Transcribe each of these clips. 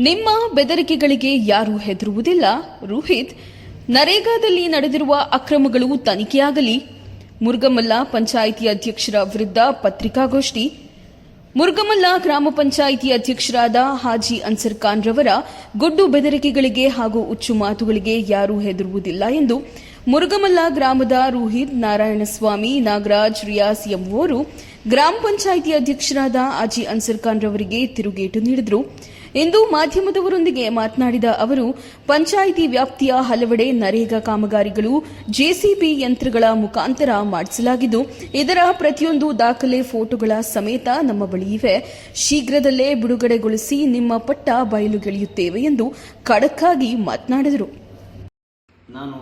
ನಿಮ್ಮ ಬೆದರಿಕೆಗಳಿಗೆ ಯಾರೂ ಹೆದರುವುದಿಲ್ಲ. ರೋಹಿತ್, ನರೇಗಾದಲ್ಲಿ ನಡೆದಿರುವ ಅಕ್ರಮಗಳು ತನಿಖೆಯಾಗಲಿ. ಮುರುಗಮಲ್ಲ ಪಂಚಾಯಿತಿ ಅಧ್ಯಕ್ಷರ ವಿರುದ್ಧ ಪತ್ರಿಕಾಗೋಷ್ಠಿ. ಮುರುಗಮಲ್ಲ ಗ್ರಾಮ ಪಂಚಾಯಿತಿ ಅಧ್ಯಕ್ಷರಾದ ಹಾಜಿ ಅನ್ಸರ್ ಖಾನ್ ರವರ ಗುಡ್ಡು ಬೆದರಿಕೆಗಳಿಗೆ ಹಾಗೂ ಹುಚ್ಚು ಮಾತುಗಳಿಗೆ ಯಾರೂ ಹೆದರುವುದಿಲ್ಲ ಎಂದು ಮುರುಗಮಲ್ಲ ಗ್ರಾಮದ ರೋಹಿತ್ ನಾರಾಯಣಸ್ವಾಮಿ, ನಾಗರಾಜ್ ರಿಯಾಸ್ ಎಂಬುವರು ಗ್ರಾಮ ಪಂಚಾಯಿತಿ ಅಧ್ಯಕ್ಷರಾದ ಹಾಜಿ ಅನ್ಸರ್ ಖಾನ್ ರವರಿಗೆ ತಿರುಗೇಟು ನೀಡಿದರು. ಇಂದು ಮಾಧ್ಯಮದವರೊಂದಿಗೆ ಮಾತನಾಡಿದ ಅವರು, ಪಂಚಾಯಿತಿ ವ್ಯಾಪ್ತಿಯ ಹಲವೆಡೆ ನರೇಗಾ ಕಾಮಗಾರಿಗಳು ಜೆಸಿಬಿ ಯಂತ್ರಗಳ ಮುಖಾಂತರ ಮಾಡಿಸಲಾಗಿದ್ದು, ಇದರ ಪ್ರತಿಯೊಂದು ದಾಖಲೆ ಫೋಟೋಗಳ ಸಮೇತ ನಮ್ಮ ಬಳಿ ಇವೆ. ಶೀಘ್ರದಲ್ಲೇ ಬಿಡುಗಡೆಗೊಳಿಸಿ ನಿಮ್ಮ ಪಟ್ಟ ಬಯಲುಗೆಳೆಯುತ್ತೇವೆ ಎಂದು ಖಡಕ್ಕಾಗಿ ಮಾತನಾಡಿದರು. ನಾನು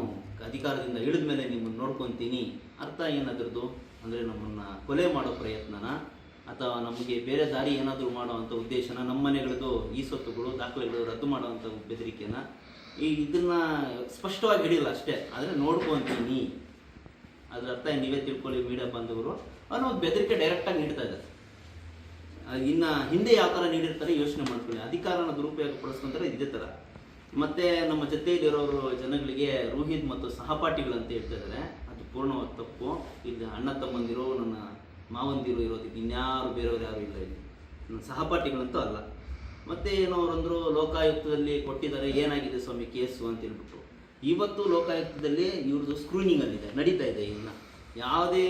ಅಧಿಕಾರದಿಂದ ಇಳಿದ ಮೇಲೆ ನಿಮ್ಮನ್ನು ನೋಡ್ಕೊತೀನಿ. ಅರ್ಥ ಏನದ್ರದ್ದು? ಅಂದರೆ ನಮ್ಮನ್ನು ಕೊಲೆ ಮಾಡೋ ಪ್ರಯತ್ನನ? ಅಥವಾ ನಮಗೆ ಬೇರೆ ದಾರಿ ಏನಾದರೂ ಮಾಡುವಂಥ ಉದ್ದೇಶನ ನಮ್ಮ ಮನೆಗಳದ್ದು ಈ ಸ್ವತ್ತುಗಳು, ದಾಖಲೆಗಳು ರದ್ದು ಮಾಡುವಂಥ ಬೆದರಿಕೆನ ಈ ಇದನ್ನು ಸ್ಪಷ್ಟವಾಗಿ ಹಿಡಿಯಲ್ಲ ಅಷ್ಟೇ. ಆದರೆ ನೋಡ್ಕೊತೀನಿ. ಅದರ ಅರ್ಥ ನೀವೇ ತಿಳ್ಕೊಳ್ಳಿ ಮೀಡಿಯಾ ಬಂದವರು. ಅನ್ನೋ ಒಂದು ಬೆದರಿಕೆ ಡೈರೆಕ್ಟಾಗಿ ನೀಡ್ತಾ ಇದ್ದಾರೆ. ಇನ್ನು ಹಿಂದೆ ಯಾವ ಥರ ನೀಡಿರ್ತಾರೆ ಯೋಚನೆ ಮಾಡ್ಕೊಳ್ಳಿ. ಅಧಿಕಾರನ ದುರುಪಯೋಗ ಪಡಿಸ್ಕೊಂತಾರೆ ಇದೇ ಥರ ಮತ್ತೆ ನಮ್ಮ ಜೊತೆಯಲ್ಲಿರೋರು ಜನಗಳಿಗೆ ರೋಹಿತ್ ಮತ್ತು ಸಹಪಾಠಿಗಳಂತ ಹೇಳ್ತಾ ಇದ್ದಾರೆ. ಅದು ಪೂರ್ಣವಾದ ತಪ್ಪು. ಇಲ್ಲಿ ಅಣ್ಣ ತಮ್ಮಂದಿರೋ, ನನ್ನ ಮಾವಂದಿರು ಇರೋದಕ್ಕೆ ಇನ್ಯಾರು ಬೇರೆಯವರು ಯಾರು ಇಲ್ಲ ಇಲ್ಲಿ. ನನ್ನ ಸಹಪಾಠಿಗಳಂತೂ ಅಲ್ಲ. ಮತ್ತೆ ಏನೋ ಅವರಂದರು ಲೋಕಾಯುಕ್ತದಲ್ಲಿ ಕೊಟ್ಟಿದ್ದಾರೆ, ಏನಾಗಿದೆ ಸ್ವಾಮಿ ಕೇಸು ಅಂತ ಹೇಳ್ಬಿಟ್ಟು ಇವತ್ತು ಲೋಕಾಯುಕ್ತದಲ್ಲಿ ಇವ್ರದ್ದು ಸ್ಕ್ರೂನಿಂಗ್ ಅಲ್ಲಿದೆ, ನಡೀತಾ ಇದೆ ಇನ್ನ. ಯಾವುದೇ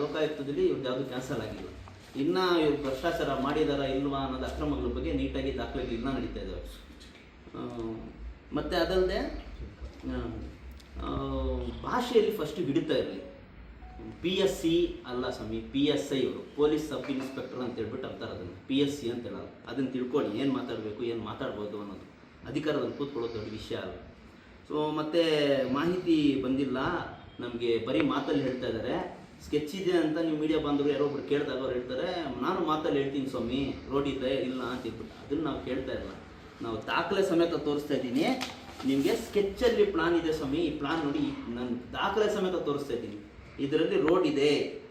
ಲೋಕಾಯುಕ್ತದಲ್ಲಿ ಇವ್ರದ್ದು ಯಾವುದು ಕ್ಯಾನ್ಸಲ್ ಆಗಿಲ್ಲ. ಇನ್ನ ಇವ್ರು ಭ್ರಷ್ಟಾಚಾರ ಮಾಡಿದಾರ ಇಲ್ವಾ ಅನ್ನೋದು ಅಕ್ರಮಗಳ ಬಗ್ಗೆ ನೀಟಾಗಿ ದಾಖಲೆಗಳು ಇನ್ನೂ ನಡೀತಾ ಇದೆ ಅವರು ಮತ್ತೆ ಅದಲ್ಲದೆ ಭಾಷೆಯಲ್ಲಿ ಫಸ್ಟ್ ಹಿಡಿತಾ ಇರಲಿ. ಪಿ ಎಸ್ ಸಿ ಅಲ್ಲ ಸ್ವಾಮಿ ಪಿ ಎಸ್ ಐ ಅವರು, ಪೊಲೀಸ್ ಸಬ್ ಇನ್ಸ್ಪೆಕ್ಟರ್ ಅಂತ ಹೇಳ್ಬಿಟ್ಟು ಅಂತಾರೆ ಅದನ್ನು ಪಿ ಎಸ್ ಸಿ ಅಂತ ಹೇಳೋದು. ಅದನ್ನು ತಿಳ್ಕೊಳ್ಳಿ, ಏನು ಮಾತಾಡಬೇಕು, ಏನು ಮಾತಾಡ್ಬೋದು ಅನ್ನೋದು. ಅಧಿಕಾರದಲ್ಲಿ ಕೂತ್ಕೊಳ್ಳೋದು ದೊಡ್ಡ ವಿಷಯ ಅಲ್ಲ ಸೊ ಮತ್ತು ಮಾಹಿತಿ ಬಂದಿಲ್ಲ, ನಮಗೆ ಬರೀ ಮಾತಲ್ಲಿ ಹೇಳ್ತಾ ಇದ್ದಾರೆ. ಸ್ಕೆಚ್ ಇದೆ ಅಂತ ನೀವು ಮೀಡಿಯಾ ಬಂದರು ಯಾರೋ ಒಬ್ರು ಕೇಳಿದಾಗ ಅವ್ರು ಹೇಳ್ತಾರೆ, ನಾನು ಮಾತಲ್ಲಿ ಹೇಳ್ತೀನಿ ಸ್ವಾಮಿ ರೋಡ್ ಇದೆ ಇಲ್ಲ ಅಂತ ಹೇಳ್ಬಿಟ್ಟು. ಅದನ್ನು ನಾವು ಕೇಳ್ತಾ ಇಲ್ಲ. ನಾವು ದಾಖಲೆ ಸಮೇತ ತೋರಿಸ್ತಾ ಇದ್ದೀನಿ. ನಿಮಗೆ ಸ್ಕೆಚ್ಚಲ್ಲಿ ಪ್ಲಾನ್ ಇದೆ ಸ್ವಾಮಿ. ಈ ಪ್ಲಾನ್ ನೋಡಿ, ನಾನು ದಾಖಲೆ ಸಮೇತ ತೋರಿಸ್ತಾ ಇದ್ದೀನಿ. ಇದರಲ್ಲಿ ರೋಡ್ ಇದೆ,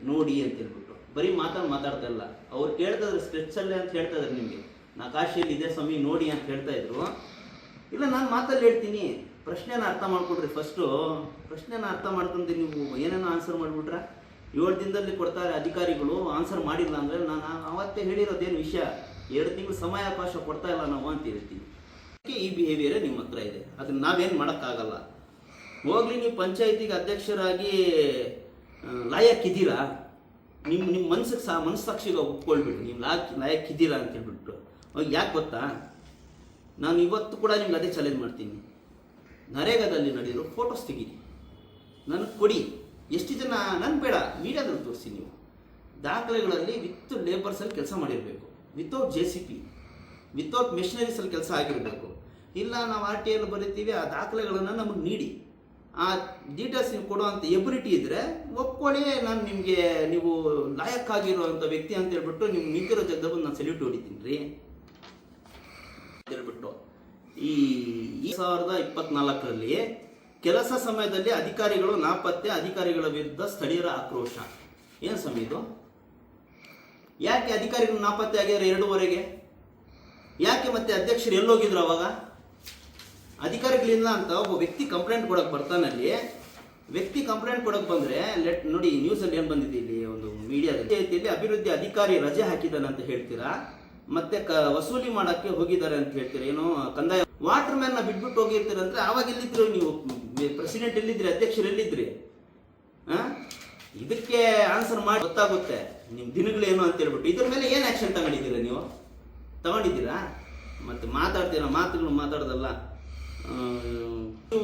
ನೋಡಿ ಅಂತ ಹೇಳ್ಬಿಟ್ಟು. ಬರೀ ಮಾತನ್ನು ಮಾತಾಡ್ತಾ ಇಲ್ಲ. ಅವ್ರು ಕೇಳ್ತಾ ಇದ್ರು ಸ್ಕೆಚ್ಚಲ್ಲೇ ಅಂತ ಹೇಳ್ತಾ ಇದ್ದಾರೆ ನಿಮಗೆ. ಕಾಶಿಯಲ್ಲಿ ಇದೆ ಸ್ವಾಮಿ, ನೋಡಿ ಅಂತ ಹೇಳ್ತಾ ಇದ್ರು. ಇಲ್ಲ, ನಾನು ಮಾತಲ್ಲಿ ಹೇಳ್ತೀನಿ. ಪ್ರಶ್ನೆನ ಅರ್ಥ ಮಾಡ್ಕೊಡ್ರಿ ಫಸ್ಟು ಪ್ರಶ್ನೆನ ಅರ್ಥ ಮಾಡ್ಕೊಂಡು ನೀವು ಏನೇನೋ ಆನ್ಸರ್ ಮಾಡಿಬಿಟ್ರೆ? ಏಳು ದಿನದಲ್ಲಿ ಕೊಡ್ತಾರೆ ಅಧಿಕಾರಿಗಳು ಆನ್ಸರ್ ಮಾಡಿಲ್ಲ ಅಂದರೆ ನಾನು ಅವತ್ತೇ ಹೇಳಿರೋದೇನು ವಿಷಯ? ಎರಡು ತಿಂಗಳು ಸಮಯಾವಕಾಶ ಕೊಡ್ತಾ ಇಲ್ಲ ನಾವು ಅಂತ ಹೇಳ್ತೀನಿ. ಅದಕ್ಕೆ ಈ ಬಿಹೇವಿಯರೇ ನಿಮ್ಮ ಹತ್ರ ಇದೆ. ಅದನ್ನ ನಾವೇನು ಮಾಡೋಕ್ಕಾಗಲ್ಲ. ಹೋಗ್ಲಿ, ನೀವು ಪಂಚಾಯತಿಗೆ ಅಧ್ಯಕ್ಷರಾಗಿ ಆ, ಲಾಯಕ್ ಇದ್ದೀರಾ ನಿಮ್ಮ ನಿಮ್ಮ ಮನ್ಸಿಗೆ ಸಹ ಮನಸ್ಸಾಕ್ಷಿಗೆ ಒಪ್ಕೊಳ್ಬಿಡಿ. ನೀವು ಲಾಯಕ್ ಲಾಯಕ್ ಇದ್ದೀರಾ ಅಂತ ಹೇಳ್ಬಿಟ್ಟು ಯಾಕೆ ಗೊತ್ತಾ? ನಾನು ಇವತ್ತು ಕೂಡ ನಿಮ್ಗೆ ಅದೇ ಚಾಲೆಂಜ್ ಮಾಡ್ತೀನಿ. ನರೇಗಾದಲ್ಲಿ ನಡೆದಿರೋ ಫೋಟೋಸ್ ತೆಗೀರಿ. ನನಗೆ ಕೊಡಿ. ಎಷ್ಟು ಜನ ನನ್ನ ಬೇಡ ಮೀಡಿಯಾದಲ್ಲಿ ತೋರಿಸಿ ನೀವು. ದಾಖಲೆಗಳಲ್ಲಿ ವಿತ್ ಲೇಬರ್ಸಲ್ಲಿ ಕೆಲಸ ಮಾಡಿರಬೇಕು. Without J C B without ಮೆಷಿನರೀಸಲ್ಲಿ ಕೆಲಸ ಆಗಿರಬೇಕು. ಇಲ್ಲ ನಾವು ಆರ್ ಟಿ ಎಲ್ ಬರಿತೀವಿ ಆ ದಾಖಲೆಗಳನ್ನು ನಮಗೆ ನೀಡಿ. ಆ ಡೀಟೇಲ್ಸ್ ನೀವು ಕೊಡುವಂಥ ಎಬಿಲಿಟಿ ಇದ್ದರೆ ಒಪ್ಕೊಳ್ಳಿ, ನಾನು ನಿಮಗೆ ನೀವು ಲಾಯಕ್ಕಾಗಿರುವಂಥ ವ್ಯಕ್ತಿ ಅಂತ ಹೇಳ್ಬಿಟ್ಟು ನಿಮ್ಗೆ ನಿಂತಿರೋ ಜಾಗದಾಗ ನಾನು ಸೆಲ್ಯೂಟ್ ಹೊಡಿತೀನಿ ರೀ. ಹೇಳ್ಬಿಟ್ಟು ಈ ಸಾವಿರದ ಇಪ್ಪತ್ನಾಲ್ಕರಲ್ಲಿ ಕೆಲಸ ಸಮಯದಲ್ಲಿ ಅಧಿಕಾರಿಗಳು ನಾಪತ್ತೆ, ಅಧಿಕಾರಿಗಳ ವಿರುದ್ಧ ಸ್ಥಳೀಯರ ಆಕ್ರೋಶ. ಏನು ಸಮಯ ಇದು? ಯಾಕೆ ಅಧಿಕಾರಿಗಳು ನಾಪತ್ತೆ ಆಗ್ಯಾರ ಎರಡೂವರೆಗೆ? ಯಾಕೆ ಮತ್ತೆ ಅಧ್ಯಕ್ಷರು ಎಲ್ಲೋಗಿದ್ರು ಅವಾಗ? ಅಧಿಕಾರಿಗಳಿಲ್ಲ ಅಂತ ಒಬ್ಬ ವ್ಯಕ್ತಿ ಕಂಪ್ಲೇಂಟ್ ಕೊಡಕ್ ಬರ್ತಾನಲ್ಲಿ ವ್ಯಕ್ತಿ ಕಂಪ್ಲೇಂಟ್ ಕೊಡಕ್ ಬಂದ್ರೆ ಲೆಟ್ ನೋಡಿ ನ್ಯೂಸಲ್ಲಿ ಏನು ಬಂದಿದೆ ಇಲ್ಲಿ ಒಂದು ಮೀಡಿಯಾದಲ್ಲಿ ಅಭಿವೃದ್ಧಿ ಅಧಿಕಾರಿ ರಜೆ ಹಾಕಿದ್ದಾನೆ ಅಂತ ಹೇಳ್ತೀರಾ? ಮತ್ತೆ ವಸೂಲಿ ಮಾಡಕ್ಕೆ ಹೋಗಿದ್ದಾರೆ ಅಂತ ಹೇಳ್ತೀರಾ? ಏನೋ, ಕಂದಾಯ? ವಾಟರ್ನ ಬಿಟ್ಬಿಟ್ಟು ಹೋಗಿರ್ತೀರ ಅಂದ್ರೆ ಆವಾಗ ಎಲ್ಲಿದ್ರು ನೀವು? ಪ್ರೆಸಿಡೆಂಟ್ ಎಲ್ಲಿದ್ರಿ? ಅಧ್ಯಕ್ಷರು ಎಲ್ಲಿದ್ರಿ? ಆ? ಇದಕ್ಕೆ ಆನ್ಸರ್ ಮಾಡಿ ಗೊತ್ತಾಗುತ್ತೆ. ನಿಮ್ಮ ದಿನಗಳೇನು ಅಂತ ಹೇಳ್ಬಿಟ್ಟು. ಇದ್ರ ಮೇಲೆ ಏನು ಆಕ್ಷನ್ ತಗೊಂಡಿದ್ದೀರಾ ನೀವು? ತಗೊಂಡಿದ್ದೀರಾ? ಮತ್ತೆ ಮಾತಾಡ್ತೀರಾ? ಮಾತುಗಳು ಮಾತಾಡೋದಲ್ಲ.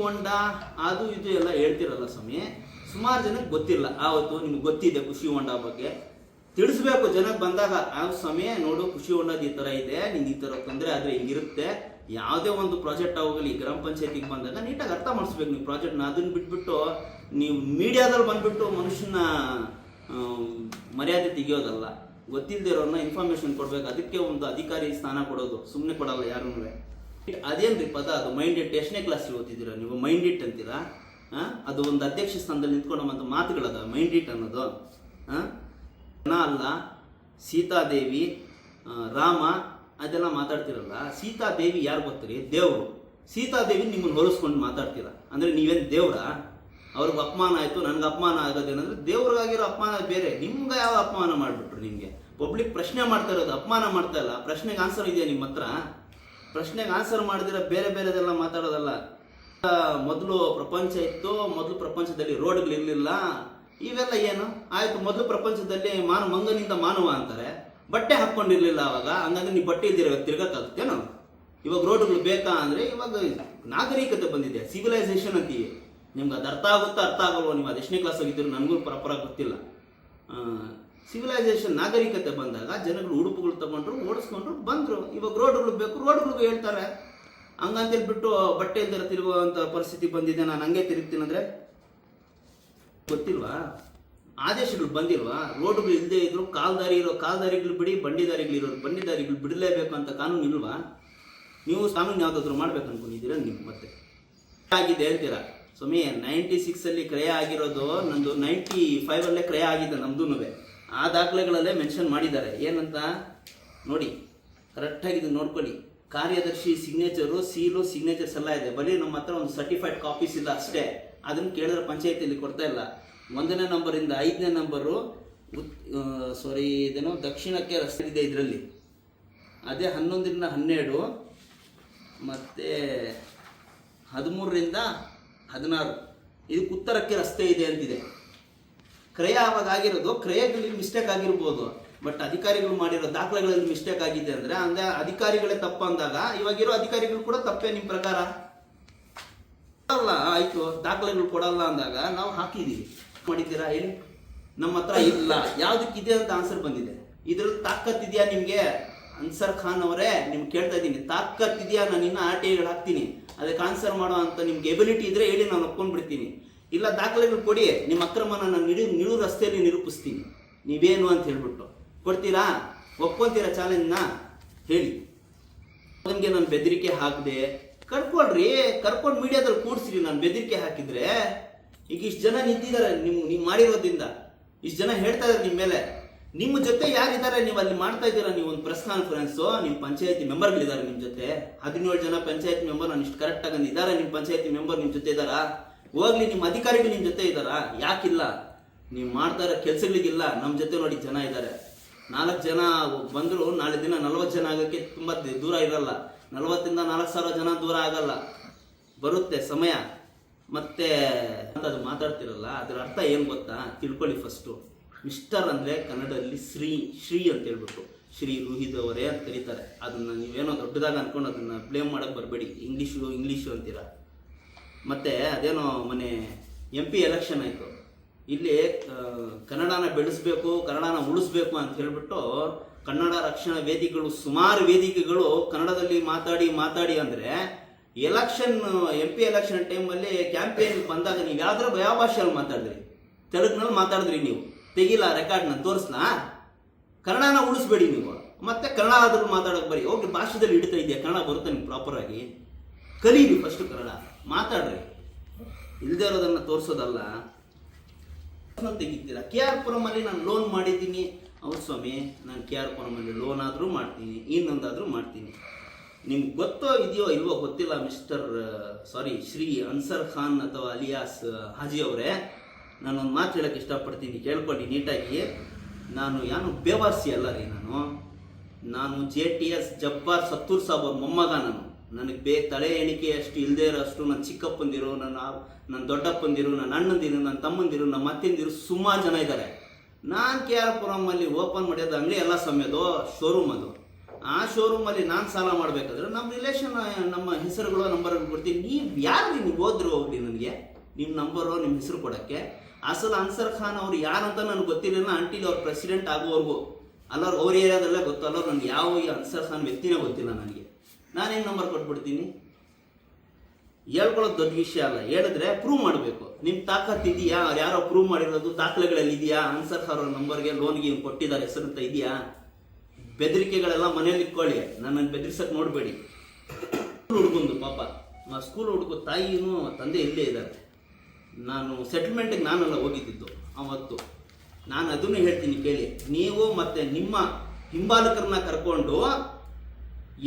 ಹೊಂಡ ಅದು ಇದು ಎಲ್ಲ ಹೇಳ್ತಿರಲ್ಲ ಸ್ವಾಮಿ. ಸುಮಾರು ಜನಕ್ಕೆ ಗೊತ್ತಿಲ್ಲ. ಆವತ್ತು ನಿಮ್ಗೆ ಗೊತ್ತಿದೆ ಖುಷಿ ಹೊಂಡ ಬಗ್ಗೆ. ತಿಳಿಸ್ಬೇಕು, ಜನಕ್ಕೆ ಬಂದಾಗ. ಆ, ಸ್ವಾಮಿ, ನೋಡು, ಖುಷಿ ಹೊಂಡದ ಈ ಥರ ಇದೆ. ನಿಂಗೆ ಈ ಥರ ತೊಂದರೆ ಆದರೆ ಹಿಂಗಿರುತ್ತೆ. ಯಾವುದೇ ಒಂದು ಪ್ರಾಜೆಕ್ಟ್ ಆಗೋಗಲಿ ಗ್ರಾಮ ಪಂಚಾಯತಿಗೆ ಬಂದಾಗ ನೀಟಾಗಿ ಅರ್ಥ ಮಾಡಿಸ್ಬೇಕು ನೀವು ಪ್ರಾಜೆಕ್ಟ್ನ ಅದನ್ನ ಬಿಟ್ಬಿಟ್ಟು, ನೀವು ಮೀಡಿಯಾದಲ್ಲಿ ಬಂದ್ಬಿಟ್ಟು ಮನುಷ್ಯನ ಮರ್ಯಾದೆ ತೆಗಿಯೋದಲ್ಲ. ಗೊತ್ತಿಲ್ಲದಿರೋನ್ನ ಇನ್ಫಾರ್ಮೇಶನ್ ಕೊಡಬೇಕು. ಅದಕ್ಕೆ ಒಂದು ಅಧಿಕಾರಿ ಸ್ಥಾನ ಕೊಡೋದು. ಸುಮ್ಮನೆ ಕೊಡಲ್ಲ ಯಾರೂ ಅದೇನ್ರಿ ಪದ? ಅದು ಮೈಂಡ್ ಇಟ್ ಎಷ್ಟನೇ ಕ್ಲಾಸ್ ಓದಿದ್ದೀರಾ ನೀವು? ಮೈಂಡ್ ಇಟ್ ಅಂತೀರಾ? ಅದು ಒಂದು ಅಧ್ಯಕ್ಷ ಸ್ಥಾನದಲ್ಲಿ ನಿಂತ್ಕೊಂಡ ಮಾತುಗಳದ ಮೈಂಡ್ ಇಟ್ ಅನ್ನೋದು? ಜನ ಅಲ್ಲ, ಸೀತಾದೇವಿ ರಾಮ, ಅದೆಲ್ಲ ಮಾತಾಡ್ತಿರಲ್ಲ? ಸೀತಾದೇವಿ ಯಾರು ಗೊತ್ತೀರಿ? ದೇವರು. ಸೀತಾದೇವಿ ನಿಮ್ಮನ್ನು ಹೋಲಿಸ್ಕೊಂಡು ಮಾತಾಡ್ತೀರ. ಅಂದರೆ ನೀವೇನು ದೇವ್ರ? ಅವ್ರಿಗೆ ಅಪಮಾನ ಆಯಿತು, ನನಗೆ ಅಪಮಾನ ಆಗೋದೇನಂದ್ರೆ ದೇವ್ರಿಗಾಗಿರೋ ಅಪಮಾನ ಬೇರೆ. ನಿಮ್ಗೆ ಯಾವ ಅಪಮಾನ ಮಾಡಿಬಿಟ್ರು ನಿಮಗೆ? ಪಬ್ಲಿಕ್ ಪ್ರಶ್ನೆ ಮಾಡ್ತಾ ಇರೋದು, ಅಪಮಾನ ಮಾಡ್ತಾ ಇಲ್ಲ. ಪ್ರಶ್ನೆಗೆ ಆನ್ಸರ್ ಇದೆಯಾ ನಿಮ್ಮ ಹತ್ರ? ಪ್ರಶ್ನೆಗೆ ಆನ್ಸರ್ ಮಾಡಿದಿರ ಬೇರೆ ಬೇರೆದೆಲ್ಲ ಮಾತಾಡೋದಲ್ಲ. ಮೊದಲು ಪ್ರಪಂಚ ಇತ್ತು, ಮೊದಲು ಪ್ರಪಂಚದಲ್ಲಿ ರೋಡ್ಗಳಿರಲಿಲ್ಲ ಇವೆಲ್ಲ ಏನು? ಆಯ್ತು, ಮೊದಲು ಪ್ರಪಂಚದಲ್ಲಿ ಮಾನ, ಮಂಗನಿಂದ ಮಾನವ ಅಂತಾರೆ. ಬಟ್ಟೆ ಹಾಕ್ಕೊಂಡಿರ್ಲಿಲ್ಲ ಅವಾಗ. ಹಂಗಾಗಿ ನೀವು ಬಟ್ಟೆ ಇದ್ದೀರ ತಿರ್ಗಕ್ಕಾಗುತ್ತೇನೋ ಇವಾಗ ರೋಡ್ಗಳು ಬೇಕಾ ಅಂದ್ರೆ ಇವಾಗ ನಾಗರಿಕತೆ ಬಂದಿದೆ. ಸಿವಿಲೈಸೇಷನ್ ಅಂತೀವಿ. ನಿಮ್ಗೆ ಅದು ಅರ್ಥ ಆಗುತ್ತಾ ಅರ್ಥ ಆಗಲ್ವೋ? ನೀವು ಅದೆಷ್ಟನೇ ಕ್ಲಾಸ್ ಹೋಗಿದ್ದೀರಿ ನನಗೂ ಪರಪರ ಗೊತ್ತಿಲ್ಲ. ಸಿವಿಲೈಸೇಷನ್ ನಾಗರಿಕತೆ ಬಂದಾಗ ಜನಗಳು ಉಡುಪುಗಳು ತಗೊಂಡ್ರು, ಓಡಿಸ್ಕೊಂಡ್ರು, ಬಂದರು. ಇವಾಗ ರೋಡ್ಗಳು ಬೇಕು, ರೋಡ್ಗಳಿಗೂ ಹೇಳ್ತಾರೆ. ಹಂಗಂತೇಳಿ ಬಿಟ್ಟು ಬಟ್ಟೆ ಇಲ್ದಿರ ತಿರುಗುವಂಥ ಪರಿಸ್ಥಿತಿ ಬಂದಿದೆ, ನಾನು ಹಂಗೆ ತಿರುಗ್ತೀನಿ ಅಂದರೆ? ಗೊತ್ತಿಲ್ವಾ? ಆದೇಶಗಳು ಬಂದಿಲ್ವಾ? ರೋಡ್ಗಳು ಇಲ್ಲದೆ ಇದ್ರು, ಕಾಲ್ದಾರಿ ಇರೋ, ಕಾಲ್ದಾರಿಗಳು ಬಿಡಿ, ಬಂಡಿದಾರಿಗಳು ಇರೋ ಬಂಡಿದಾರಿಗಳು ಬಿಡಲೇಬೇಕು ಅಂತ ಕಾನೂನು ಇಲ್ವಾ? ನೀವು ಕಾನೂನು ಯಾವುದಾದ್ರು ಮಾಡ್ಬೇಕು ಅನ್ಕೊಂಡಿದ್ದೀರಾ ನೀವು ಮತ್ತೆ? ಆಗಿದೆ ಅಂತೀರಾ? ಸ್ವಾಮಿ ನೈಂಟಿ ಸಿಕ್ಸಲ್ಲಿ ಕ್ರಯ ಆಗಿರೋದು ನಂದು ನೈಂಟಿ ಫೈವಲ್ಲೇ ಕ್ರಯ ಆಗಿದೆ ನಮ್ದು ಆ ದಾಖಲೆಗಳಲ್ಲೇ ಮೆನ್ಷನ್ ಮಾಡಿದ್ದಾರೆ. ಏನಂತ? ನೋಡಿ ಕರೆಕ್ಟಾಗಿ ಇದು ನೋಡ್ಕೊಳ್ಳಿ. ಕಾರ್ಯದರ್ಶಿ ಸಿಗ್ನೇಚರು ಸೀಲು ಸಿಗ್ನೇಚರ್ಸ್ ಎಲ್ಲ ಇದೆ. ಬರೀ ನಮ್ಮ ಹತ್ರ ಒಂದು ಸರ್ಟಿಫೈಡ್ ಕಾಪೀಸ್ ಇಲ್ಲ ಅಷ್ಟೇ. ಅದನ್ನ ಕೇಳಿದ್ರೆ ಪಂಚಾಯತಿಯಲ್ಲಿ ಕೊಡ್ತಾ ಇಲ್ಲ. ಒಂದನೇ ನಂಬರಿಂದ ಐದನೇ ನಂಬರು ಸಾರಿ ಇದೇನೋ ದಕ್ಷಿಣಕ್ಕೆ ರಸ್ತೆ ಇದೆ ಇದರಲ್ಲಿ. ಅದೇ ಹನ್ನೊಂದರಿಂದ ಹನ್ನೆರಡು, ಮತ್ತು ಹದಿಮೂರರಿಂದ ಹದಿನಾರು. ಇದಕ್ಕೆ ಉತ್ತರಕ್ಕೆ ರಸ್ತೆ ಇದೆ ಅಂತಿದೆ. ಕ್ರಯ ಅವಾಗ ಆಗಿರೋದು ಕ್ರಯಗಳಲ್ಲಿ ಮಿಸ್ಟೇಕ್ ಆಗಿರ್ಬೋದು. ಬಟ್ ಅಧಿಕಾರಿಗಳು ಮಾಡಿರೋ ದಾಖಲೆಗಳಲ್ಲಿ ಮಿಸ್ಟೇಕ್ ಆಗಿದೆ ಅಂದ್ರೆ ಅಂದ್ರೆ ಅಧಿಕಾರಿಗಳೇ ತಪ್ಪು ಅಂದಾಗ, ಇವಾಗಿರೋ ಅಧಿಕಾರಿಗಳು ಕೂಡ ತಪ್ಪೇ ನಿಮ್ಮ ಪ್ರಕಾರ. ಅಲ್ಲ ಆಯ್ತು, ದಾಖಲೆಗಳು ಕೊಡಲ್ಲ ಅಂದಾಗ ನಾವು ಹಾಕಿದೀವಿ. ಮಾಡಿದ್ದೀರಾ ಹೇಳಿ ನಮ್ಮ ಹತ್ರ ಇಲ್ಲ. ಯಾವ್ದಕ್ಕಿದೆ ಅಂತ ಆನ್ಸರ್ ಬಂದಿದೆ. ಇದ್ರಲ್ಲಿ ತಾಕತ್ ಇದೆಯಾ ನಿಮಗೆ? ಅನ್ಸರ್ ಖಾನ್ ಅವರೇ, ನಿಮ್ಗೆ ಕೇಳ್ತಾ ಇದ್ದೀನಿ. ತಾಕತ್ ಇದೆಯಾ? ನಾನು ಇನ್ನೂ ಆರ್ ಟಿ ಐಗಳು ಹಾಕ್ತೀನಿ. ಅದಕ್ಕೆ ಆನ್ಸರ್ ಮಾಡೋ ಅಂತ ನಿಮ್ಗೆ ಎಬಿಲಿಟಿ ಇದ್ರೆ ಹೇಳಿ, ನಾನು ಒಪ್ಕೊಂಡ್ಬಿಡ್ತೀನಿ. ಇಲ್ಲ ದಾಖಲೆಗಳು ಕೊಡಿ, ನಿಮ್ಮ ಅಕ್ರಮನ ನಾನು ನಿಡು ನಿಳು ರಸ್ತೆಯಲ್ಲಿ ನಿರೂಪಿಸ್ತೀನಿ. ನೀವೇನು ಅಂತ ಹೇಳ್ಬಿಟ್ಟು. ಕೊಡ್ತೀರಾ? ಒಪ್ಕೊಂತೀರಾ ಚಾಲೆಂಜ್ನ? ಹೇಳಿ. ನನಗೆ ನಾನು ಬೆದರಿಕೆ ಹಾಕಿದೆ, ಕರ್ಕೊಳ್ರಿ, ಕರ್ಕೊಂಡು ಮೀಡಿಯಾದಲ್ಲಿ ಕೂಡಿಸ್ರಿ, ನಾನು ಬೆದರಿಕೆ ಹಾಕಿದ್ರೆ. ಈಗ ಇಷ್ಟು ಜನ ನಿಂತಿದ್ದಾರೆ ನಿಮ್ಮ ನೀವು ಮಾಡಿರೋದ್ರಿಂದ. ಇಷ್ಟು ಜನ ಹೇಳ್ತಾ ಇದ್ದಾರೆ ನಿಮ್ಮ ಮೇಲೆ. ನಿಮ್ಮ ಜೊತೆ ಯಾರಿದ್ದಾರೆ? ನೀವು ಅಲ್ಲಿ ಮಾಡ್ತಾ ಇದ್ದೀರಾ ನೀವು ಒಂದು ಪ್ರೆಸ್ ಕಾನ್ಫರೆನ್ಸು ನಿಮ್ಮ ಪಂಚಾಯತಿ ಮೆಂಬರ್ಗಳಿದ್ದಾರೆ ನಿಮ್ಮ ಜೊತೆ. ಹದಿನೇಳು ಜನ ಪಂಚಾಯತ್ ಮೆಂಬರ್, ನಾನು ಇಷ್ಟು ಕರೆಕ್ಟಾಗಿ ಇದ್ದಾರೆ ನಿಮ್ಮ ಪಂಚಾಯತಿ ಮೆಂಬರ್ ನಿಮ್ಮ ಜೊತೆ ಇದ್ದಾರಾ? ಹೋಗ್ಲಿ, ನಿಮ್ಮ ಅಧಿಕಾರಿಗಳು ನಿಮ್ಮ ಜೊತೆ ಇದ್ದಾರಾ? ಯಾಕಿಲ್ಲ? ನೀವು ಮಾಡ್ತಾ ಇರೋ ಕೆಲಸಗಳಿಗಿಲ್ಲ. ನಮ್ಮ ಜೊತೆ ನೋಡಿ ಜನ ಇದ್ದಾರೆ ನಾಲ್ಕು ಜನ ಬಂದ್ರು, ನಾಳೆ ದಿನ ನಲವತ್ತು ಜನ ಆಗೋಕ್ಕೆ ತುಂಬ ದೂರ ಇರಲ್ಲ. ನಲವತ್ತಿಂದ ನಾಲ್ಕು ಸಾವಿರ ಜನ ದೂರ ಆಗಲ್ಲ. ಬರುತ್ತೆ ಸಮಯ. ಮತ್ತೆ ಅದು ಮಾತಾಡ್ತಿರಲ್ಲ, ಅದರ ಅರ್ಥ ಏನು ಗೊತ್ತಾ? ತಿಳ್ಕೊಳ್ಳಿ ಫಸ್ಟು ಮಿಸ್ಟರ್ ಅಂದರೆ ಕನ್ನಡದಲ್ಲಿ ಶ್ರೀ ಶ್ರೀ ಅಂತ ಹೇಳ್ಬಿಟ್ಟು. ಶ್ರೀ ರೋಹಿತ್ ಅವರೇ ಅಂತ ಕರೀತಾರೆ. ಅದನ್ನು ನೀವೇನೋ ದೊಡ್ಡದಾಗ ಅನ್ಕೊಂಡು ಅದನ್ನ ಬ್ಲೇಮ್ ಮಾಡಕ್ಕೆ ಬರಬೇಡಿ. ಇಂಗ್ಲೀಷು ಇಂಗ್ಲೀಷು ಅಂತೀರಾ? ಮತ್ತೆ ಅದೇನೋ ಮೊನ್ನೆ ಎಂ ಪಿ ಎಲೆಕ್ಷನ್ ಆಯಿತು. ಇಲ್ಲಿ ಕನ್ನಡನ ಬೆಳೆಸಬೇಕು, ಕನ್ನಡನ ಉಳಿಸ್ಬೇಕು ಅಂತ ಹೇಳ್ಬಿಟ್ಟು ಕನ್ನಡ ರಕ್ಷಣಾ ವೇದಿಕೆಗಳು, ಸುಮಾರು ವೇದಿಕೆಗಳು ಕನ್ನಡದಲ್ಲಿ ಮಾತಾಡಿ ಮಾತಾಡಿ ಅಂದರೆ ಎಲೆಕ್ಷನ್ ಎಂ ಪಿ ಎಲೆಕ್ಷನ್ ಟೈಮಲ್ಲಿ ಕ್ಯಾಂಪೇನ್ ಬಂದಾಗ ನೀವು ಯಾವ್ದಾರ ಯಾವ ಭಾಷೆಯಲ್ಲಿ ಮಾತಾಡಿದ್ರಿ. ತೆಲುಗಿನಲ್ಲಿ ಮಾತಾಡಿದ್ರಿ ನೀವು. ತೆಗಿಲ್ಲ ರೆಕಾರ್ಡ್ನ ತೋರಿಸ್ಲಾ? ಕನ್ನಡನ ಉಳಿಸ್ಬೇಡಿ ನೀವು. ಮತ್ತೆ ಕನ್ನಡ ಆದ್ರೂ ಮಾತಾಡೋಕೆ ಬರೀ. ಹೋಗಿ ಭಾಷೆದಲ್ಲಿ ಹಿಡಿತಾ ಇದೆಯಾ? ಕನ್ನಡ ಬರುತ್ತೆ ನೀವು ಪ್ರಾಪರ್ ಆಗಿ? ಕಲೀರಿ ಫಸ್ಟ್ ಕನ್ನಡ. ಮಾತಾಡ್ರಿ. ಇಲ್ಲದೆ ಇರೋದನ್ನ ತೋರಿಸೋದಲ್ಲ. ತೆಗಿತೀರಾ? ಕೆ ಆರ್ ಪುರಮಲ್ಲಿ ನಾನು ಲೋನ್ ಮಾಡಿದ್ದೀನಿ. ಹೌದು ಸ್ವಾಮಿ, ನಾನು ಕೆ ಆರ್ ಪುರಮಲ್ಲಿ ಲೋನ್ ಆದರೂ ಮಾಡ್ತೀನಿ, ಇನ್ನೊಂದಾದರೂ ಮಾಡ್ತೀನಿ. ನಿಮ್ಗೆ ಗೊತ್ತೋ ಇದೆಯೋ ಇಲ್ವೋ ಗೊತ್ತಿಲ್ಲ ಮಿಸ್ಟರ್ ಸಾರಿ, ಶ್ರೀ ಅನ್ಸರ್ ಖಾನ್ ಅಥವಾ ಅಲಿಯಾಸ್ ಹಾಜಿ ಅವರೇ. ನಾನೊಂದು ಮಾತು ಹೇಳಕ್ಕೆ ಇಷ್ಟಪಡ್ತೀನಿ, ಕೇಳ್ಕೊಳ್ಳಿ ನೀಟಾಗಿ. ನಾನು ಯಾನು ಬೇವಾಸಿ ಅಲ್ಲ ರೀ ನಾನು. ನಾನು J T S Jabbar Sattur Saab ಅವ್ರ ಮೊಮ್ಮಗ ನಾನು. ನನಗೆ ಬೇ ತಲೆ ಎಣಿಕೆ ಅಷ್ಟು ಇಲ್ಲದೆ ಇರೋಷ್ಟು ನನ್ನ ಚಿಕ್ಕಪ್ಪಂದಿರು, ನನ್ನ ನನ್ನ ದೊಡ್ಡಪ್ಪಂದಿರು, ನನ್ನ ಅಣ್ಣಂದಿರು, ನನ್ನ ತಮ್ಮಂದಿರು, ನಮ್ಮ ಅತ್ತೆಂದಿರು ಸುಮಾರು ಜನ ಇದ್ದಾರೆ ನಾನು ಕೆ ಆರ್ ಪುರಮಲ್ಲಿ ಓಪನ್ ಮಾಡಿದ ಅಂಗಡಿ ಎಲ್ಲ ಸಮಯದು ಶೋರೂಮ್ ಅದು. ಆ ಶೋರೂಮಲ್ಲಿ ನಾನು ಸಾಲ ಮಾಡಬೇಕಾದ್ರೆ ನಮ್ಮ ರಿಲೇಷನ್ ನಮ್ಮ ಹೆಸರುಗಳು ನಂಬರ್ ಕೊಡ್ತೀನಿ. ನೀವು ಯಾರು ನಿಮ್ಗೆ ಹೋದ್ರು ಹೋಗ್ಲಿ ನನಗೆ. ನಿಮ್ಮ ನಂಬರು ನಿಮ್ಮ ಹೆಸರು ಕೊಡೋಕ್ಕೆ. ಅಸಲು ಅನ್ಸರ್ ಖಾನ್ ಅವ್ರು ಯಾರಂತ ನನಗೆ ಗೊತ್ತಿರಲಿಲ್ಲ ಅಂಟಿಲ್ ಅವ್ರು ಪ್ರೆಸಿಡೆಂಟ್ ಆಗುವವರೆಗೂ. ಅಲ್ಲವ್ರು ಅವ್ರ ಏರಿಯಾದಲ್ಲೇ ಗೊತ್ತು. ಅಲ್ಲವ್ರು ನನಗೆ ಯಾವ ಅನ್ಸರ್ ಖಾನ್ ವ್ಯಕ್ತಿನೇ ಗೊತ್ತಿಲ್ಲ ನನಗೆ. ನಾನೇನು ನಂಬರ್ ಕೊಟ್ಬಿಡ್ತೀನಿ? ಹೇಳ್ಕೊಳ್ಳೋದು ದೊಡ್ಡ ವಿಷಯ ಅಲ್ಲ. ಹೇಳಿದ್ರೆ ಪ್ರೂವ್ ಮಾಡಬೇಕು. ನಿಮ್ಮ ತಾಕತ್ ಇದೆಯಾ? ಅವ್ರು ಯಾರೋ ಪ್ರೂವ್ ಮಾಡಿರೋದು ದಾಖಲೆಗಳಲ್ಲಿ ಇದೆಯಾ? ಆನ್ಸರ್ ಅವ್ರ ನಂಬರ್ಗೆ ಲೋನ್ಗೆ ಕೊಟ್ಟಿದ್ದಾರೆ. ಹೆಸರು ಅಂತ ಇದೆಯಾ? ಬೆದರಿಕೆಗಳೆಲ್ಲ ಮನೇಲಿ ಇಟ್ಕೊಳ್ಳಿ. ನನ್ನನ್ನು ಬೆದರಿಸಕ್ಕೆ ನೋಡಬೇಡಿ. ಸ್ಕೂಲ್ ಹುಡುಗಂದು ಪಾಪ. ನಾ ಸ್ಕೂಲ್ ಹುಡುಗ ತಾಯಿನೂ ತಂದೆ ಇಲ್ಲೇ ಇದ್ದಾರೆ. ನಾನು ಸೆಟ್ಲ್ಮೆಂಟಿಗೆ ನಾನೆಲ್ಲ ಹೋಗಿದ್ದಿದ್ದು ಅವತ್ತು. ನಾನು ಅದನ್ನು ಹೇಳ್ತೀನಿ ಕೇಳಿ. ನೀವು ಮತ್ತು ನಿಮ್ಮ ಹಿಂಬಾಲಕರನ್ನ ಕರ್ಕೊಂಡು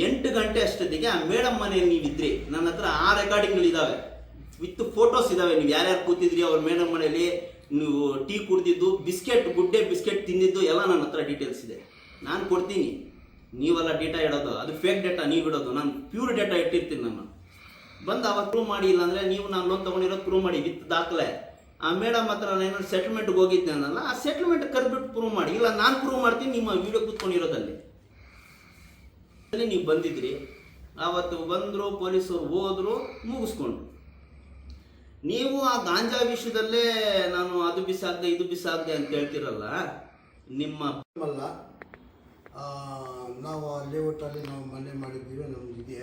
ಎಂಟು ಗಂಟೆ ಅಷ್ಟೊತ್ತಿಗೆ ಆ ಮೇಡಮ್ ಮನೆಯಲ್ಲಿ ನೀವಿದ್ರಿ, ನನ್ನ ಹತ್ರ ಆ ರೆಕಾರ್ಡಿಂಗ್ಗಳಿದ್ದಾವೆ ವಿತ್ ಫೋಟೋಸ್ ಇದಾವೆ. ನೀವು ಯಾರ್ಯಾರು ಕೂತಿದ್ರಿ, ಅವ್ರ ಮೇಡಮ್ ಮನೆಯಲ್ಲಿ, ನೀವು ಟೀ ಕುಡ್ದಿದ್ದು, ಬಿಸ್ಕೆಟ್, ಗುಡ್ಡೆ ಬಿಸ್ಕೆಟ್ ತಿಂದಿದ್ದು, ಎಲ್ಲ ನನ್ನ ಹತ್ರ ಡೀಟೇಲ್ಸ್ ಇದೆ. ನಾನು ಕೊಡ್ತೀನಿ. ನೀವೆಲ್ಲ ಡೇಟಾ ಇಡೋದು, ಅದು ಫೇಕ್ ಡೇಟಾ ನೀವು ಇಡೋದು. ನಾನು ಪ್ಯೂರ್ ಡೇಟಾ ಇಟ್ಟಿರ್ತೀನಿ ನಾನು ಬಂದು ಅವಾಗ ಪ್ರೂವ್ ಮಾಡಿ, ಇಲ್ಲಾಂದ್ರೆ ನೀವು ನಾನು ಲೋನ್ ತೊಗೊಂಡಿರೋದು ಪ್ರೂವ್ ಮಾಡಿ, ವಿತ್ ದಾಖಲೆ. ಆ ಮೇಡಮ್ ಹತ್ರ ನಾನು ಸೆಟಲ್ಮೆಂಟ್ಗೆ ಹೋಗಿದ್ದೆ ಅನ್ನಲ್ಲ, ಆ ಸೆಟಲ್ಮೆಂಟ್ ಕರ್ಬಿಟ್ಟು ಪ್ರೂವ್ ಮಾಡಿ. ಇಲ್ಲ, ನಾನು ಪ್ರೂವ್ ಮಾಡ್ತೀನಿ, ನಿಮ್ಮ ವಿಡಿಯೋ ಕೂತ್ಕೊಂಡಿರೋದಲ್ಲಿ. ನೀವು ಬಂದಿದ್ರಿ, ಆವತ್ತು ಬಂದರು, ಪೊಲೀಸರು ಹೋದ್ರು, ಮುಗಿಸ್ಕೊಂಡ್ರು. ನೀವು ಆ ಗಾಂಜಾ ವಿಷಯದಲ್ಲೇ ನಾನು ಅದು ಬಿಸಾಕ್ದೆ, ಇದು ಬಿಸಾಕ್ದೆ ಅಂತ ಹೇಳ್ತಿರಲ್ಲ, ನಿಮ್ಮ ಅಲ್ಲ ನಾವು ಲೇಔಟಲ್ಲಿ ನಾವು ಮನೆ ಮಾಡಿದ್ದೀವಿ, ನಮ್ದು ಇದೆ.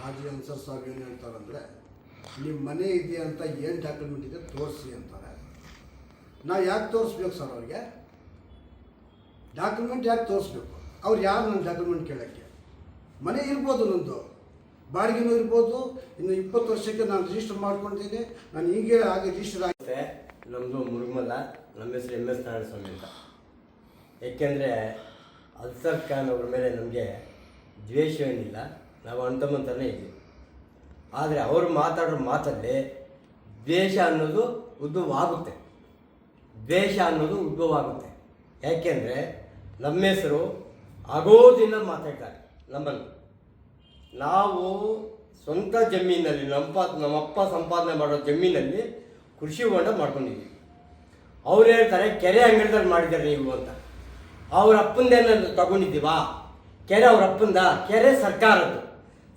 ಹಾಜಿ ಅನ್ಸರ್ ಸಾಹೇಬ್ ಏನು ಹೇಳ್ತಾರಂದರೆ ನಿಮ್ಮ ಮನೆ ಇದೆ ಅಂತ ಏನು ಡಾಕ್ಯುಮೆಂಟ್ ಇದೆ ತೋರಿಸಿ ಅಂತಾರೆ. ನಾವು ಯಾಕೆ ತೋರಿಸ್ಬೇಕು ಸರ್ ಅವ್ರಿಗೆ? ಡಾಕ್ಯುಮೆಂಟ್ ಯಾಕೆ ತೋರಿಸ್ಬೇಕು? ಅವ್ರು ಯಾರು ನನ್ನ ಡಾಕ್ಯುಮೆಂಟ್ ಕೇಳೋಕ್ಕೆ? ಮನೆ ಇರ್ಬೋದು ನಂದು. ಬಾಡಿಗೆನೂ ಇರ್ಬೋದು. ಇನ್ನು ಇಪ್ಪತ್ತು ವರ್ಷಕ್ಕೆ ನಾನು ರಿಜಿಸ್ಟರ್ ಮಾಡ್ಕೊಂಡಿದ್ದೀನಿ. ನಾನು ಹೀಗೆ ಆಗಿ ರಿಜಿಸ್ಟರ್ ಆಗುತ್ತೆ ನಮ್ಮದು ಮುರುಮಲ ನಮ್ಮ ಹೆಸರು ಎಂ ಎಸ್ ನಾರಾಯಣಸ್ವಾಮಿ ಅಂತ. ಏಕೆಂದರೆ ಅಲ್ಸರ್ ಖಾನ್ ಅವ್ರ ಮೇಲೆ ನಮಗೆ ದ್ವೇಷ ಏನಿಲ್ಲ. ನಾವು ಅಂತಮಂತನೇ ಇದ್ದೀವಿ. ಆದರೆ ಅವರು ಮಾತಾಡೋ ಮಾತಲ್ಲಿ ದ್ವೇಷ ಅನ್ನೋದು ಉದ್ಭವವಾಗುತ್ತೆ ದ್ವೇಷ ಅನ್ನೋದು ಉದ್ಭವ ಆಗುತ್ತೆ ಯಾಕೆಂದರೆ ನಮ್ಮ ಹೆಸರು ಆಗೋದಿಲ್ಲ ಮಾತಾಡ್ತಾರೆ ನಮ್ಮನ್ನು ನಾವು ಸ್ವಂತ ಜಮೀನಲ್ಲಿ, ನಮ್ಮಪ್ಪ ನಮ್ಮಪ್ಪ ಸಂಪಾದನೆ ಮಾಡೋ ಜಮೀನಲ್ಲಿ ಕೃಷಿ ಹೊಂಡ ಮಾಡ್ಕೊಂಡಿದ್ದೀವಿ. ಅವ್ರು ಹೇಳ್ತಾರೆ, ಕೆರೆ ಅಂಗಡಿದಲ್ಲಿ ಮಾಡಿದ್ದಾರೆ ನೀವು ಅಂತ. ಅವ್ರ ಅಪ್ಪಂದೇನ ತಗೊಂಡಿದ್ದೀವಾ? ಕೆರೆ ಅವ್ರ ಅಪ್ಪಂದ? ಕೆರೆ ಸರ್ಕಾರದ್ದು.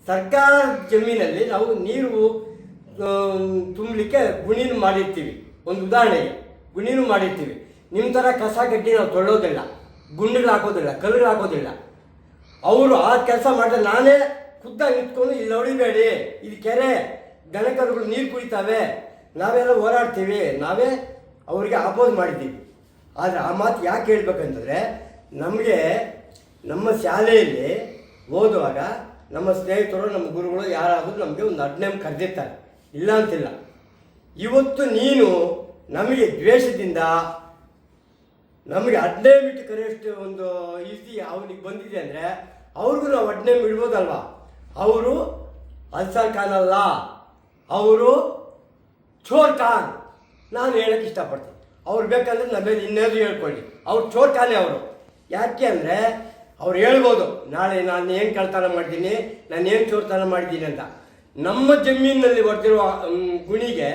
ಸರ್ಕಾರ ಜಮೀನಲ್ಲಿ ನಾವು ನೀರು ತುಂಬಲಿಕ್ಕೆ ಗುಣಿನೂ ಮಾಡಿರ್ತೀವಿ. ಒಂದು ಉದಾಹರಣೆ ಗುಣಿನೂ ಮಾಡಿರ್ತೀವಿ. ನಿಮ್ಮ ಥರ ಕಸ ಕಟ್ಟಿ ನಾವು ತೊಳ್ಳೋದಿಲ್ಲ ಗುಂಡಿಗಳು ಹಾಕೋದಿಲ್ಲ, ಕಲ್ಲುಗಳು ಹಾಕೋದಿಲ್ಲ. ಅವರು ಆ ಕೆಲಸ ಮಾಡಿದ್ರೆ ನಾನೇ ಖುದ್ದಾಗಿ ನಿಂತ್ಕೊಂಡು ಇಲ್ಲಿ ಹೊಡಿಬೇಡಿ ಇದು ಕೆರೆ, ದನಕರುಗಳು ನೀರು ಕುಡಿತಾವೆ, ನಾವೆಲ್ಲ ಹೋರಾಡ್ತೀವಿ, ನಾವೇ ಅವರಿಗೆ ಅಪೋಸ್ ಮಾಡಿದ್ದೀವಿ. ಆದರೆ ಆ ಮಾತು ಯಾಕೆ ಹೇಳ್ಬೇಕಂತಂದರೆ, ನಮಗೆ ನಮ್ಮ ಶಾಲೆಯಲ್ಲಿ ಓದುವಾಗ ನಮ್ಮ ಸ್ನೇಹಿತರು, ನಮ್ಮ ಗುರುಗಳು ಯಾರಾದರೂ ನಮಗೆ ಒಂದು ಅಡ್ನೇಮ್ ಕರೆದಿರ್ತಾರೆ. ಇಲ್ಲ ಅಂತಿಲ್ಲ. ಇವತ್ತು ನೀನು ನಮಗೆ ದ್ವೇಷದಿಂದ ನಮಗೆ ಅಡ್ನೇ ಬಿಟ್ಟು ಕರೆಯಷ್ಟು ಒಂದು ಈಸಿ ಅವನಿಗೆ ಬಂದಿದೆ ಅಂದರೆ ಅವ್ರಿಗೂ ನಾವು ಅಡ್ನೇ ಮಿಡ್ಬೋದಲ್ವಾ ಅವರು ಅಲ್ಸರ್ ಖಾನ್ ಅಲ್ಲ. ಅವರು ಚೋರ್ ಖಾನ್. ನಾನು ಹೇಳಕ್ಕೆ ಇಷ್ಟಪಡ್ತೀನಿ. ಅವ್ರು ಬೇಕಂದ್ರೆ ನಮ್ಮ ಮೇಲೆ ಇನ್ನೇನು ಹೇಳ್ಕೊಳ್ಳಿ. ಅವ್ರು ಚೋರ್ ಖಾನೆ ಅವರು. ಯಾಕೆ ಅಂದರೆ ಅವ್ರು ಹೇಳ್ಬೋದು, ನಾಳೆ ನಾನು ಏನು ಕಳ್ತನ ಮಾಡ್ತೀನಿ, ನಾನು ಏನು ಚೋರ್ತನ ಮಾಡಿದ್ದೀನಿ ಅಂತ. ನಮ್ಮ ಜಮೀನಿನಲ್ಲಿ ಬರ್ತಿರುವ ಗುಣಿಗೆ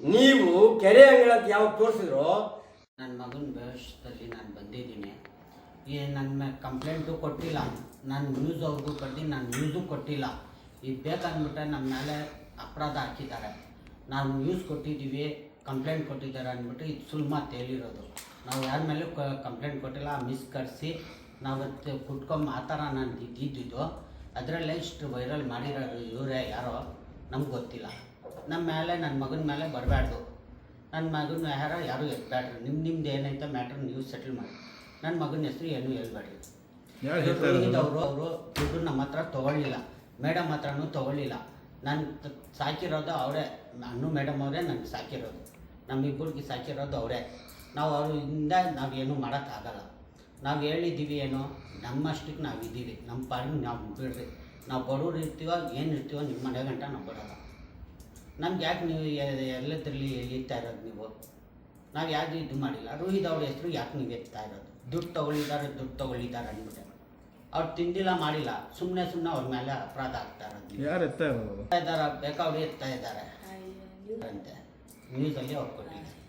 ನೀವು ಕೆರೆ ಅಂಗಳಕ್ಕೆ ಯಾವಾಗ ತೋರಿಸಿದ್ರು ನನ್ನ ಮಗನ ಭವಿಷ್ಯದಲ್ಲಿ ನಾನು ಬಂದಿದ್ದೀನಿ. ಈ ನನ್ನ ಮೇಲೆ ಕಂಪ್ಲೇಂಟು ಕೊಟ್ಟಿಲ್ಲ. ನಾನು ನ್ಯೂಸ್ ಅವ್ರಿಗೂ ಕೊಟ್ಟು ನಾನು ನ್ಯೂಸು ಕೊಟ್ಟಿಲ್ಲ. ಇದು ಬೇಕಂದ್ಬಿಟ್ಟೆ ನಮ್ಮ ಮೇಲೆ ಅಪರಾಧ ಹಾಕಿದ್ದಾರೆ. ನಾವು ನ್ಯೂಸ್ ಕೊಟ್ಟಿದ್ದೀವಿ ಕಂಪ್ಲೇಂಟ್ ಕೊಟ್ಟಿದ್ದಾರೆ ಅಂದ್ಬಿಟ್ಟು ಇದು ಸುಳ್ಳು ತೇಲಿರೋದು. ನಾವು ಯಾರ ಮೇಲೂ ಕಂಪ್ಲೇಂಟ್ ಕೊಟ್ಟಿಲ್ಲ ಆ ಮಿಸ್ ಕರೆಸಿ. ನಾವು ಕುಟ್ಕೊಂಬ ಆ ಥರ ನಾನು ಇದ್ದಿದ್ದು ಅದರಲ್ಲೇ ಇಷ್ಟು ವೈರಲ್ ಮಾಡಿರೋರು ಇವರೇ, ಯಾರೋ? ನಮ್ಗೆ ಗೊತ್ತಿಲ್ಲ. ನಮ್ಮ ಮೇಲೆ ನನ್ನ ಮಗನ ಮೇಲೆ ಬರಬಾರ್ದು ನನ್ನ ಮಗನ ಯಾರ ಯಾರು ಎತ್ಬೇಡ್ರಿ ನಿಮ್ಮ ನಿಮ್ದು ಏನೈತೆ ಮ್ಯಾಟ್ರ್ ನೀವು ಸೆಟಲ್ ಮಾಡಿ. ನನ್ನ ಮಗನ ಹೆಸರು ಏನು ಹೇಳ್ಬೇಡ್ರಿ ಅವರು ಅವರು ದುಡ್ಡು ನಮ್ಮ ಹತ್ರ ತೊಗೊಳ್ಳಿಲ್ಲ. ಮೇಡಮ್ ಹತ್ರನೂ ತೊಗೊಳ್ಳಿಲ್ಲ. ನಾನು ಸಾಕಿರೋದು ಅವರೇ. ಅನ್ನು ಮೇಡಮ್ ಅವರೇ ನನಗೆ ಸಾಕಿರೋದು. ನಮ್ಮಿಬ್ಬರಿಗೆ ಸಾಕಿರೋದು ಅವರೇ. ನಾವು ಅವರಿಂದ ನಾವೇನು ಮಾಡೋಕ್ಕಾಗಲ್ಲ ನಾವು ಹೇಳಿದ್ದೀವಿ ಏನೋ? ನಮ್ಮಷ್ಟಕ್ಕೆ ನಾವು ಇದ್ದೀವಿ ನಮ್ಮ ಪಾಡಿಗೆ ನಾವು ಬಿಡ್ರಿ. ನಾವು ಬಡವ್ರು ಇರ್ತೀವೋ ಏನು ಇರ್ತೀವೋ ನಿಮ್ಮ ಮನೆ ಗಂಟ ನಾವು ಬರೋಲ್ಲ ನಮ್ಗೆ ಯಾಕೆ ನೀವು ಎಲ್ಲದರಲ್ಲಿ ಎತ್ತಾ ಇರೋದು ನೀವು? ನಾವು ಯಾಕೆ ಇದು ಮಾಡಿಲ್ಲ. ರೋಹಿತ್ ಅವ್ರ ಹೆಸರು ಯಾಕೆ ನೀವು ಎತ್ತಾ ಇರೋದು? ದುಡ್ಡು ತಗೊಳ್ಳಿದ್ದಾರೆ ದುಡ್ಡು ತಗೊಳ್ಳಿದ್ದಾರೆ ಅಂದ್ಬಿಟ್ಟೆ. ಅವ್ರು ತಿಂದಿಲ್ಲ ಮಾಡಿಲ್ಲ. ಸುಮ್ಮನೆ ಸುಮ್ಮನೆ ಅವ್ರ ಮೇಲೆ ಅಪರಾಧ ಆಗ್ತಾ. ಯಾರು ಇರೋದು? ಎತ್ತಾ ಇದ್ದಾರೆ ಬೇಕಾವ್ರು ಎತ್ತಾ ಇದ್ದಾರೆ ಅಂತೆ. ನ್ಯೂಸಲ್ಲಿ ಅವ್ರು ಕೊಟ್ಟಿದ್ದಾರೆ.